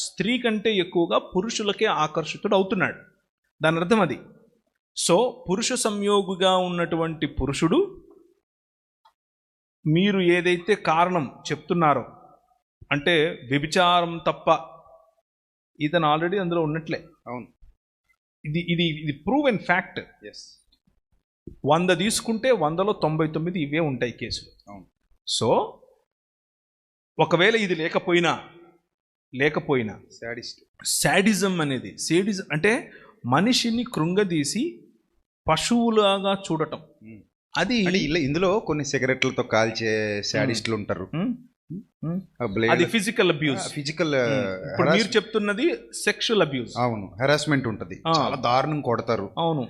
స్త్రీ కంటే ఎక్కువగా పురుషులకే ఆకర్షితుడు అవుతున్నాడు. దాని అర్థం అది. సో పురుష సంయోగిగా ఉన్నటువంటి పురుషుడు మీరు ఏదైతే కారణం చెప్తున్నారో అంటే వ్యభిచారం తప్ప ఇతను ఆల్రెడీ అందులో ఉన్నట్లే. అవును. ఇది ఇది ఇది ప్రూవ్ అండ్ ఫ్యాక్ట్ ఎస్ వంద తీసుకుంటే వందలో తొంభై తొమ్మిది ఇవే ఉంటాయి కేసులు. అవును. సో ఒకవేళ ఇది లేకపోయినా లేకపోయినా. సాడిస్ట్ శాడిజం అనేది సేడిజం అంటే మనిషిని కృంగదీసి పశువులాగా చూడటం. అది అంటే ఇలా ఇందులో కొన్ని సిగరెట్లతో కాల్చే సాడిస్టులు ఉంటారు. Um, um. బ్లేడ్ అది ఫిజికల్ అబ్యూస్ ఫిజికల్ ఇప్పుడు మీరు చెప్తున్నది సెక్షువల్ అబ్యూస్ అవును హెరాస్మెంట్ ఉంటది. ఆ. చాలా దారుణం కొడతారు. అవును.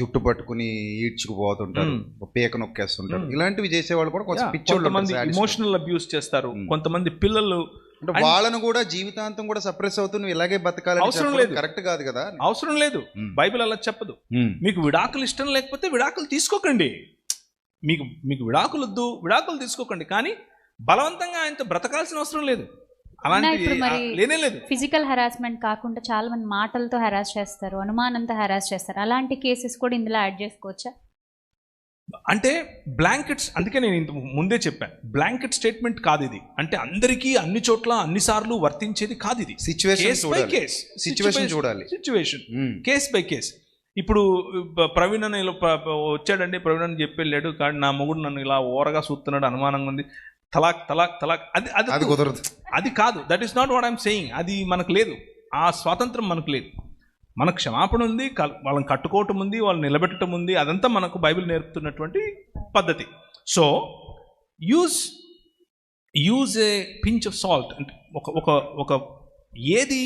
జుట్టు పట్టుకుని ఈడ్చుకుపోతుంటారు పీక నొక్కేస్తుంటారు. ఇలాంటివి చేసేవాళ్ళు కూడా కొంచెం కొంతమంది ఉంటారు. ఇమోషనల్ అబ్యూస్ చేస్తారు. కొంతమంది పిల్లలు అంటే వాళ్ళను కూడా జీవితాంతం కూడా సప్రెస్ అవుతూ నువ్వు ఇలాగే బతకాలని అవసరం లేదు. కరెక్ట్ కాదు కదా అవసరం లేదు. బైబిల్ అలా చెప్పదు. మీకు విడాకులు ఇష్టం లేకపోతే విడాకులు తీసుకోకండి. మీకు మీకు విడాకులు వద్దు విడాకులు తీసుకోకండి. కానీ బలవంతంగా ఆయనతో బ్రతకాల్సిన అవసరం లేదు. ఫిజికల్ హెరాస్మెంట్ కాకుండా చాలా మంది మాటలతో హెరాస్ చేస్తారు అనుమానంతో హెరాస్ చేస్తారు. అలాంటి కేసెస్ కూడా ఇందులో యాడ్ చేసుకోవచ్చా? అంటే బ్లాంకెట్స్ అందుకే నేను ఇంత ముందే చెప్పాను. బ్లాంకెట్ స్టేట్మెంట్ కాదు ఇది అంటే అందరికీ అన్ని చోట్ల అన్ని సార్లు వర్తించేది కాదు ఇది situation case by case situation చూడాలి. సిచ్యువేషన్. కేస్ బై కేస్ ఇప్పుడు ప్రవీణ్ అని వచ్చాడండి. ప్రవీణ్ అని చెప్పి వెళ్ళాడు. కానీ నా మొగుడు నన్ను ఇలా ఓరగా చూస్తున్నాడు అనుమానంగా ఉంది. తలాక్ తలాక్ తలాక్. అది అది అది కుదరదు. అది కాదు. That is not what I'm saying అది మనకు లేదు. ఆ స్వాతంత్రం మనకు లేదు. మన క్షమాపణ ఉంది వాళ్ళని కట్టుకోవటం ఉంది వాళ్ళని నిలబెట్టడం ఉంది అదంతా మనకు బైబిల్ నేర్పుతున్నటువంటి పద్ధతి. So use use a pinch of salt అంటే ఒక ఒక ఒక ఏది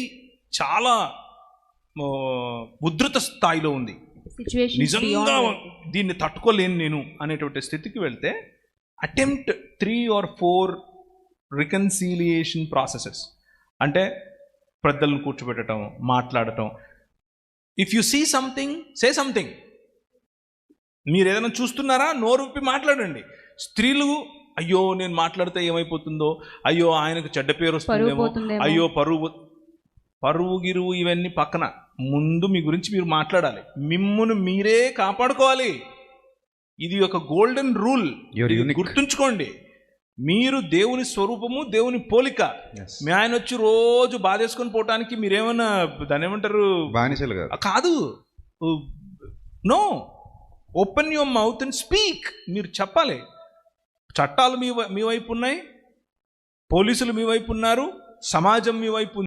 చాలా ఉధృత స్థాయిలో ఉంది. నిజంగా దీన్ని తట్టుకోలేను నేను అనేటువంటి స్థితికి వెళ్తే attempt three or four reconciliation processes. అంటే పెద్దలను కూర్చోబెట్టడం మాట్లాడటం if you see something say something మీరు ఏదైనా చూస్తున్నారా? నోరు విప్పి మాట్లాడండి. స్త్రీలు అయ్యో నేను మాట్లాడితే ఏమైపోతుందో? అయ్యో ఆయనకు చెడ్డ పేరు వస్తుందేమో? అయ్యో పరువు పరువు గిరువు ఇవన్నీ పక్కన. ముందు మీ గురించి మీరు మాట్లాడాలి. మిమ్మును మీరే కాపాడుకోవాలి. ఇది ఒక గోల్డెన్ రూల్. గుర్తుంచుకోండి. మీరు దేవుని స్వరూపము దేవుని పోలిక. మీ ఆయన వచ్చి రోజు బాధేసుకొని పోవటానికి మీరేమన్నా దాని ఏమంటారు బానిసలు కాదు. కాదు. No. Open your mouth and speak మీరు చెప్పాలి. చట్టాలు మీ మీ వైపు ఉన్నాయి. పోలీసులు మీ వైపు ఉన్నారు. సమాజం మీ వైపు